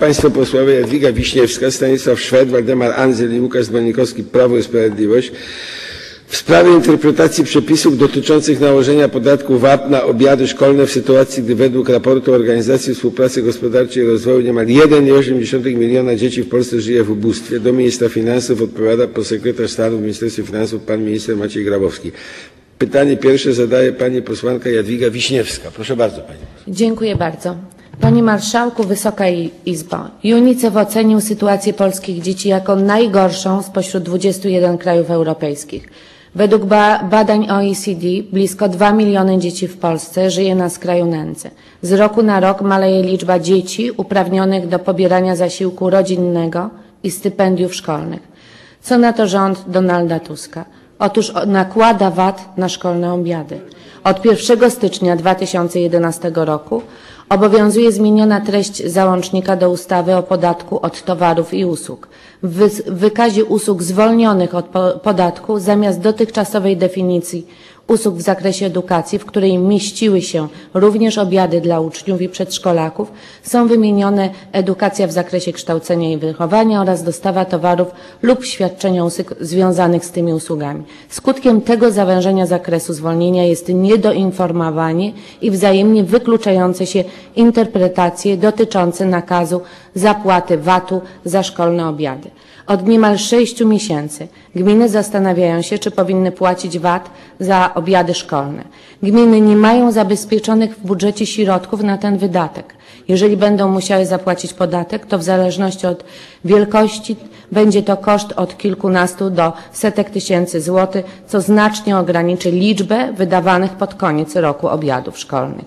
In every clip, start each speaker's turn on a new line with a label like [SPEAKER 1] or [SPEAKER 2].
[SPEAKER 1] Państwo posłowie Jadwiga Wiśniewska, Stanisław Szwed, Waldemar Andzel i Łukasz Zbonikowski, Prawo i Sprawiedliwość w sprawie interpretacji przepisów dotyczących nałożenia podatku VAT na obiady szkolne w sytuacji, gdy według raportu Organizacji Współpracy Gospodarczej i Rozwoju niemal 1,8 miliona dzieci w Polsce żyje w ubóstwie. Do ministra finansów odpowiada podsekretarz stanu w Ministerstwie Finansów pan minister Maciej Grabowski. Pytanie pierwsze zadaje pani posłanka Jadwiga Wiśniewska. Proszę bardzo pani.
[SPEAKER 2] Dziękuję bardzo. Panie Marszałku, Wysoka Izbo, UNICEF ocenił sytuację polskich dzieci jako najgorszą spośród 21 krajów europejskich. Według ba badań OECD blisko 2 miliony dzieci w Polsce żyje na skraju nędzy. Z roku na rok maleje liczba dzieci uprawnionych do pobierania zasiłku rodzinnego i stypendiów szkolnych. Co na to rząd Donalda Tuska? Otóż nakłada VAT na szkolne obiady. Od 1 stycznia 2011 roku obowiązuje zmieniona treść załącznika do ustawy o podatku od towarów i usług. W wykazie usług zwolnionych od podatku zamiast dotychczasowej definicji usług w zakresie edukacji, w której mieściły się również obiady dla uczniów i przedszkolaków, są wymienione edukacja w zakresie kształcenia i wychowania oraz dostawa towarów lub świadczenia związanych z tymi usługami. Skutkiem tego zawężenia zakresu zwolnienia jest niedoinformowanie i wzajemnie wykluczające się interpretacje dotyczące nakazu zapłaty VAT-u za szkolne obiady. Od niemal sześciu miesięcy gminy zastanawiają się, czy powinny płacić VAT za obiady szkolne. Gminy nie mają zabezpieczonych w budżecie środków na ten wydatek. Jeżeli będą musiały zapłacić podatek, to w zależności od wielkości będzie to koszt od kilkunastu do setek tysięcy złotych, co znacznie ograniczy liczbę wydawanych pod koniec roku obiadów szkolnych.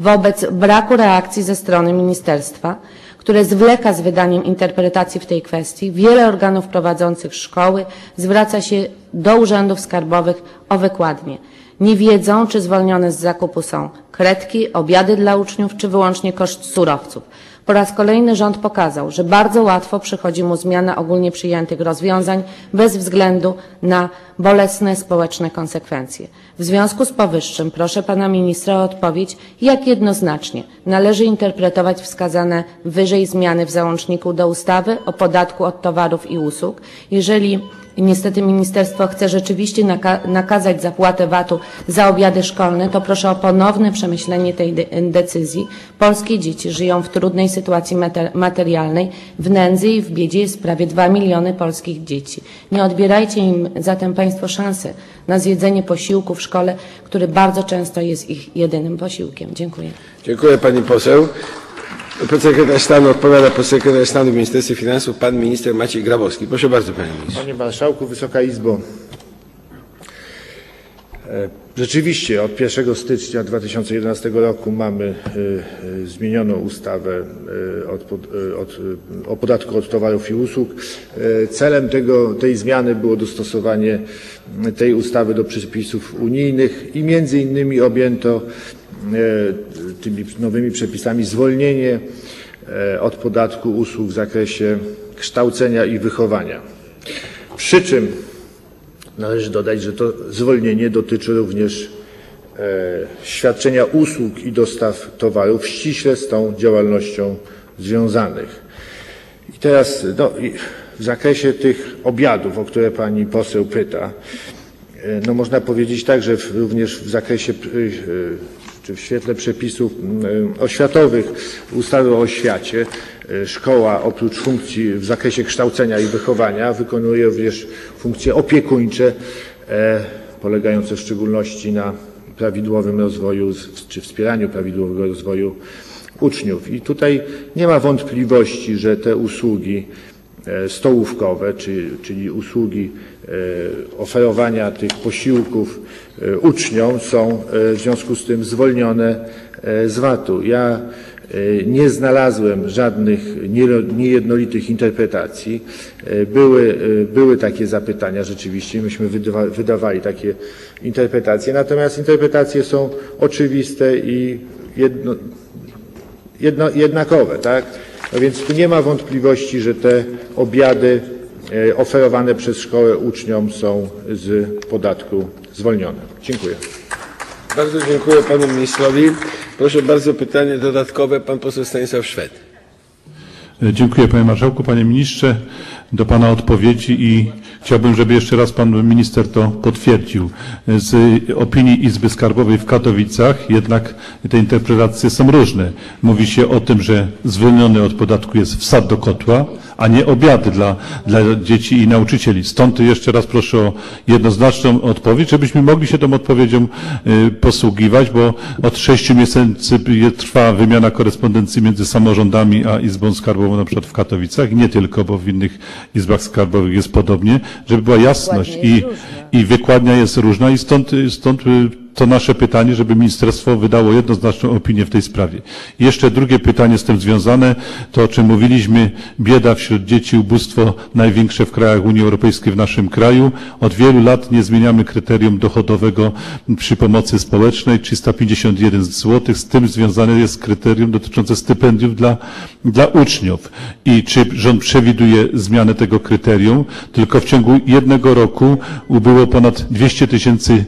[SPEAKER 2] Wobec braku reakcji ze strony ministerstwa które zwleka z wydaniem interpretacji w tej kwestii, wiele organów prowadzących szkoły zwraca się do urzędów skarbowych o wykładnię. Nie wiedzą, czy zwolnione z zakupu są kredki, obiady dla uczniów, czy wyłącznie koszt surowców. Po raz kolejny rząd pokazał, że bardzo łatwo przychodzi mu zmiana ogólnie przyjętych rozwiązań bez względu na bolesne społeczne konsekwencje. W związku z powyższym proszę pana ministra o odpowiedź, jak jednoznacznie należy interpretować wskazane wyżej zmiany w załączniku do ustawy o podatku od towarów i usług, jeżeli niestety ministerstwo chce rzeczywiście naka nakazać zapłatę VAT-u za obiady szkolne, to proszę o ponowne przemyślenie tej de decyzji. Polskie dzieci żyją w trudnej sytuacji materialnej, w nędzy i w biedzie jest prawie 2 miliony polskich dzieci. Nie odbierajcie im zatem Państwo szansy na zjedzenie posiłku w szkole, który bardzo często jest ich jedynym posiłkiem. Dziękuję.
[SPEAKER 1] Dziękuję Pani Poseł. Podsekretarz stanu odpowiada podsekretarz stanu w Ministerstwie Finansów, pan minister Maciej Grabowski. Proszę bardzo, panie ministrze.
[SPEAKER 3] Panie Marszałku, Wysoka Izbo. Rzeczywiście od 1 stycznia 2011 roku mamy zmienioną ustawę od, od, o podatku od towarów i usług. Celem tego, tej zmiany było dostosowanie tej ustawy do przepisów unijnych i między innymi objęto tymi nowymi przepisami zwolnienie od podatku usług w zakresie kształcenia i wychowania. Przy czym należy dodać, że to zwolnienie dotyczy również świadczenia usług i dostaw towarów ściśle z tą działalnością związanych. I teraz no, w zakresie tych obiadów, o które pani poseł pyta, no można powiedzieć tak, że również w zakresie czy w świetle przepisów oświatowych ustawy o oświacie szkoła oprócz funkcji w zakresie kształcenia i wychowania wykonuje również funkcje opiekuńcze polegające w szczególności na prawidłowym rozwoju czy wspieraniu prawidłowego rozwoju uczniów. I tutaj nie ma wątpliwości, że te usługi stołówkowe, czyli, czyli usługi oferowania tych posiłków uczniom są w związku z tym zwolnione z VAT-u. Ja nie znalazłem żadnych niejednolitych interpretacji. Były, były takie zapytania rzeczywiście, myśmy wydawa, wydawali takie interpretacje, natomiast interpretacje są oczywiste i jedno, jedno, jednakowe, tak? No więc tu nie ma wątpliwości, że te obiady oferowane przez szkołę uczniom są z podatku zwolnione. Dziękuję.
[SPEAKER 1] Bardzo dziękuję panu ministrowi. Proszę bardzo, pytanie dodatkowe pan poseł Stanisław Szwed.
[SPEAKER 4] E, Dziękuję panie marszałku, panie ministrze, do pana odpowiedzi i chciałbym, żeby jeszcze raz pan minister to potwierdził. Z opinii Izby Skarbowej w Katowicach jednak te interpretacje są różne. Mówi się o tym, że zwolniony od podatku jest wsad do kotła, a nie obiady dla, dla dzieci i nauczycieli. Stąd jeszcze raz proszę o jednoznaczną odpowiedź, żebyśmy mogli się tą odpowiedzią y, posługiwać, bo od sześciu miesięcy trwa wymiana korespondencji między samorządami a Izbą Skarbową na przykład w Katowicach i nie tylko, bo w innych izbach skarbowych jest podobnie, żeby była jasność i, i wykładnia jest różna i stąd, stąd y, to nasze pytanie, żeby ministerstwo wydało jednoznaczną opinię w tej sprawie. Jeszcze drugie pytanie z tym związane, to o czym mówiliśmy, bieda wśród dzieci, ubóstwo największe w krajach Unii Europejskiej w naszym kraju. Od wielu lat nie zmieniamy kryterium dochodowego przy pomocy społecznej, 351 zł. Z tym związane jest kryterium dotyczące stypendiów dla, dla uczniów. I czy rząd przewiduje zmianę tego kryterium? Tylko w ciągu jednego roku ubyło ponad 200 tysięcy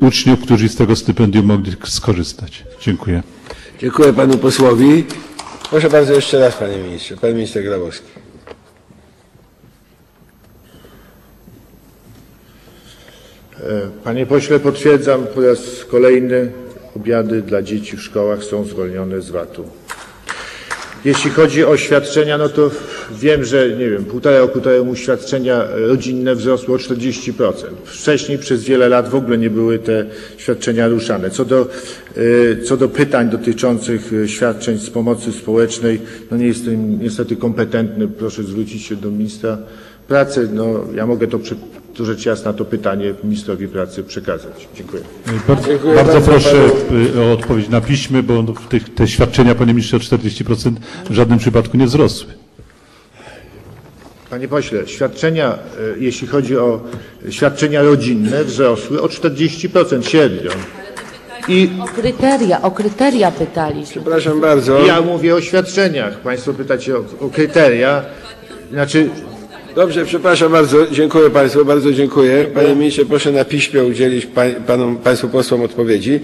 [SPEAKER 4] uczniów, którzy z tego stypendium mogli skorzystać. Dziękuję.
[SPEAKER 1] Dziękuję panu posłowi. Proszę bardzo jeszcze raz, panie ministrze. Pan minister Grabowski.
[SPEAKER 3] Panie pośle, potwierdzam po raz kolejny, obiady dla dzieci w szkołach są zwolnione z VAT-u. Jeśli chodzi o świadczenia, no to wiem, że nie wiem, półtora roku temu świadczenia rodzinne wzrosły o 40%. Wcześniej przez wiele lat w ogóle nie były te świadczenia ruszane. Co do, y, co do pytań dotyczących y, świadczeń z pomocy społecznej, no nie jestem niestety kompetentny. Proszę zwrócić się do ministra pracy. No, ja mogę to, przy- to rzecz jasna, to pytanie ministrowi pracy przekazać. Dziękuję.
[SPEAKER 4] Bardzo,
[SPEAKER 1] Dziękuję
[SPEAKER 4] bardzo
[SPEAKER 1] bardzo
[SPEAKER 4] proszę
[SPEAKER 1] panu.
[SPEAKER 4] y, o odpowiedź na piśmie, bo tych, te świadczenia, panie ministrze, o 40% w żadnym przypadku nie wzrosły.
[SPEAKER 3] Panie pośle, świadczenia, e, jeśli chodzi o świadczenia rodzinne, wzrosły o 40% średnio. I
[SPEAKER 2] O kryteria, o kryteria pytaliśmy.
[SPEAKER 1] Przepraszam bardzo.
[SPEAKER 3] ja mówię o świadczeniach. Państwo pytacie o, o kryteria. Znaczy,
[SPEAKER 1] Dobrze, przepraszam bardzo. Dziękuję państwu, bardzo dziękuję. Panie ministrze, proszę na piśmie udzielić pa, panom, państwu posłom odpowiedzi.